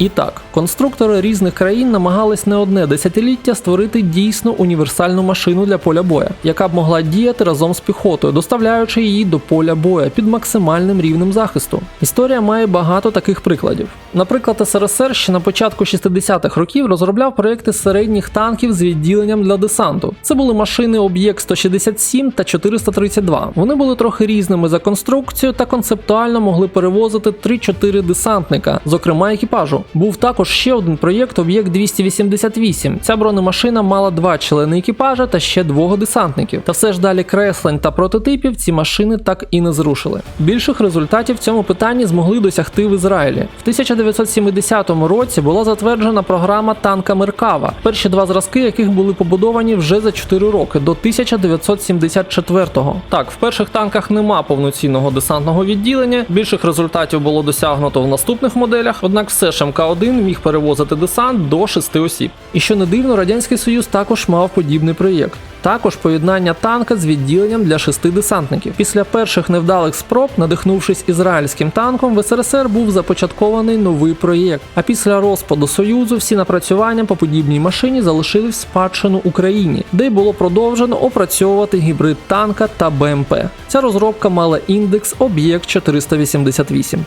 І так, конструктори різних країн намагались не одне десятиліття створити дійсно універсальну машину для поля боя, яка б могла діяти разом з піхотою, доставляючи її до поля боя під максимальним рівнем захисту. Історія має багато таких прикладів. Наприклад, СРСР ще на початку 60-х років розробляв проекти середніх танків з відділенням для десанту. Це були машини Об'єкт 167 та 432. Вони були трохи різними за конструкцією та концептуально могли перевозити 3-4 десантника, зокрема екіпажу. Був також ще один проєкт Об'єкт 288. Ця бронемашина мала два члени екіпажа та ще двох десантників. Та все ж далі креслень та прототипів ці машини так і не зрушили. Більших результатів в цьому питанні змогли досягти в Ізраїлі. В 1970 році була затверджена програма танка Меркава, перші два зразки яких були побудовані вже за 4 роки до 1974-го. Так, в перших танках нема повноцінного десантного відділення. Більших результатів було досягнуто в наступних моделях, однак все ж МК-1 міг перевозити десант до 6 осіб. І що не дивно, Радянський Союз також мав подібний проєкт. Також поєднання танка з відділенням для шести десантників. Після перших невдалих спроб, надихнувшись ізраїльським танком, в СРСР був започаткований новий проєкт. А після розпаду Союзу всі напрацювання по подібній машині залишили в спадщину Україні, де й було продовжено опрацьовувати гібрид танка та БМП. Ця розробка мала індекс об'єкт 488.